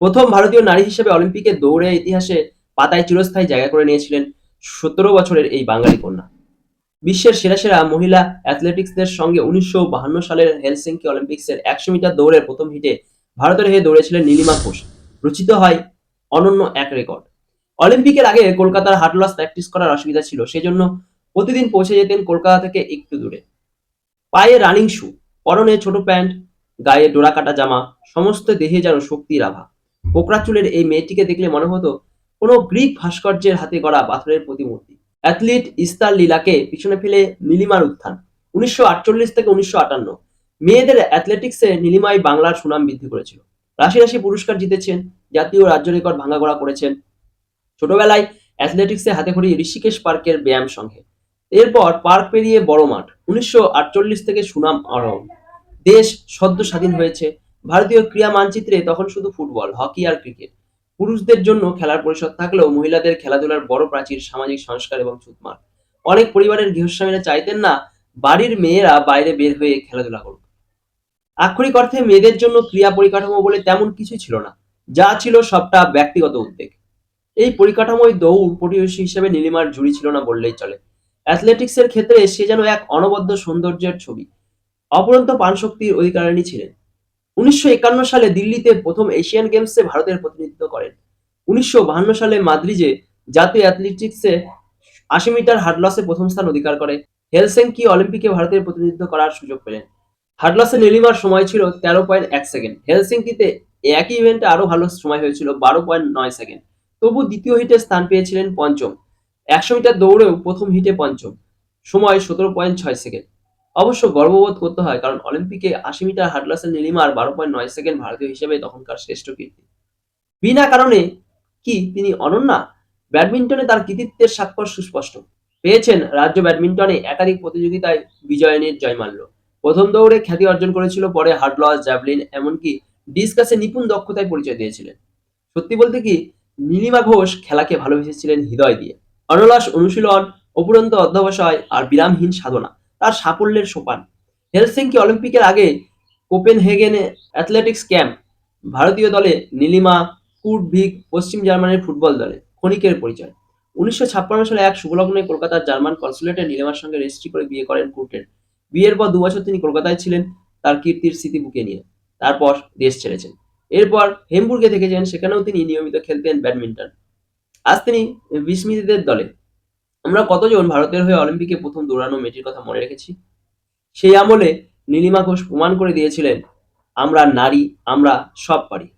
প্রথম ভারতীয় নারী হিসেবে অলিম্পিকে দৌড়ে ইতিহাসে পাতায় চিরস্থায়ী জায়গা করে নিয়েছিলেন সতেরো বছরের এই বাঙালি কন্যা। বিশ্বের সেরা সেরা মহিলা অ্যাথলেটিক্সদের সঙ্গে উনিশশো বাহান্ন সালের হেলসিঙ্কি অলিম্পিক্সের একশো মিটার দৌড়ের প্রথম হিটে ভারতের হয়ে দৌড়েছিলেন নীলিমা ঘোষ। রচিত হয় অনন্য এক রেকর্ড। অলিম্পিকের আগে কলকাতার হাটলস প্র্যাকটিস করার অসুবিধা ছিল, সেজন্য প্রতিদিন পৌঁছে যেতেন কলকাতা থেকে একটু দূরে। পায়ে রানিং শু পরনে ছোট প্যান্ট, গায়ে ডোরা কাটা জামা, সমস্ত দেহে যেন শক্তির আভা। কোকড়া চুলের এই মেয়েটিকে দেখলে মনে হতো কোনো গ্রিক ভাস্কর্যের হাতে গড়া পাথরের প্রতিমূর্তি। অ্যাথলিট ইস্তার লীলাকে পিছনে ফেলে নীলিমার উত্থান। উনিশশো আটচল্লিশ থেকে উনিশশো আটান্ন। মেয়েদের অ্যাথলেটিক্সে নীলিমাই বাংলার সুনাম বৃদ্ধি করেছিল। রাশি রাশি পুরস্কার জিতেছেন, জাতীয় রাজ্য রেকর্ড ভাঙাগড়া করেছেন। ছোটবেলায় অ্যাথলেটিক্সে হাতে খড়ি ঋষিকেশ পার্কের ব্যায়াম সংঘে এরপর পার্ক পেরিয়ে বড় মাঠ, উনিশশো আটচল্লিশ থেকে সুনাম আরোহণ। দেশ সদ্য স্বাধীন হয়েছে ভারতীয় ক্রীড়া মানচিত্রে তখন শুধু ফুটবল, হকি আর ক্রিকেট। পুরুষদের জন্য খেলার পরিষদ থাকলেও মহিলাদের খেলাধুলার বড় প্রাচীর সামাজিক সংস্কার এবং ছুতমার অনেক পরিবারের গৃহস্বামীরা চাইতেন না, বাড়ির মেয়েরা বাইরে বের হয়ে খেলাধুলা করুক। আক্ষরিক অর্থে মেয়েদের জন্য ক্রিয়া পরিকাঠামো বলে তেমন কিছু ছিল না, যা ছিল সবটা ব্যক্তিগত উদ্বেগ। এই পরিকাঠামোয় দৌড় প্রতিবেশী হিসেবে নীলিমার জুড়ি ছিল না বললেই চলে। অ্যাথলেটিক্সের ক্ষেত্রে সে যেন এক অনবদ্য সৌন্দর্যের ছবি। অপরন্ত প্রাণশক্তির অধিকারিণী ছিলেন। উনিশশো একান্ন সালে দিল্লিতে প্রথম এশিয়ান গেমসে ভারতের প্রতিনিধিত্ব করেন। উনিশশো সালে মাদ্রিজে জাতীয় অ্যাথলেটিক্সে আশি মিটার হাডলসে প্রথম স্থান অধিকার করে। হেলসেঙ্কি অলিম্পিকে ভারতের প্রতিনিধিত্ব করার সুযোগ পেলেন। হাডলসে নীলিমার সময় ছিল তেরো পয়েন্ট এক সেকেন্ড। হেলসিঙ্কিতে একই ইভেন্টে আরও ভালো সময় হয়েছিল বারো পয়েন্ট নয় সেকেন্ড। তবু দ্বিতীয় হিটে স্থান পেয়েছিলেন পঞ্চম। একশো মিটার দৌড়েও প্রথম হিটে পঞ্চম। সময় সতেরো পয়েন্ট ছয় সেকেন্ড। অবশ্য গর্ববোধ করতে হয়, কারণ অলিম্পিকে আশি মিটার হাডলাসের নীলিমার বারো পয়েন্ট নয় সেকেন্ড ভারতীয় হিসেবে তখনকার শ্রেষ্ঠ কীর্তি। বিনা কারণে কি তিনি অনন্যা? ব্যাডমিন্টনে তার কৃতিত্বের স্বাক্ষর সুস্পষ্ট। পেয়েছেন রাজ্য ব্যাডমিন্টনে একাধিক প্রতিযোগিতায় বিজয়নের জয়মাল্য। প্রথম দৌড়ে খ্যাতি অর্জন করেছিল পরে হার্ডলস জ্যাভলিন, এমনকি ডিসকাসে নিপুণ দক্ষতায় পরিচয় দিয়েছিলেন। সত্যি বলতে কি, নীলিমা ঘোষ খেলাকে ভালোবেসেছিলেন হৃদয় দিয়ে। অনলাস অনুশীলন, অপুরন্ত অধ্যবসায় আর বিরামহীন সাধনা। তার সাফল্যের সোপান। হেলসিংকি অলিম্পিকের আগে কোপেনহেগেনে অ্যাথলেটিক্স ক্যাম্প, ভারতীয় দলে নীলিমা কুটভিক পশ্চিম জার্মানির ফুটবল দলে, ক্ষণিকের পরিচয়। উনিশশো ছাপ্পান্ন সালে এক শুভলগ্নে কলকাতার জার্মান কনসুলেটে নীলিমার সঙ্গে রেজিস্ট্রি করে বিয়ে করেন কুর্টেন। বিয়ের পর দু বছর তিনি কলকাতায় ছিলেন তার কীর্তির স্মৃতি বুকে নিয়ে। তারপর দেশ ছেড়েছেন। এরপর হেমবুর্গে থেকেছেন সেখানেও তিনি নিয়মিত খেলতেন ব্যাডমিন্টন। আজ তিনি বিস্মৃতিদের দলে আমরা কতজন ভারতের হয়ে অলিম্পিকে প্রথম দৌড়ানো মেয়েটির কথা মনে রেখেছি? সেই আমলে নীলিমা ঘোষ প্রমাণ করে দিয়েছিলেন, আমরা নারী, আমরা সব পারি।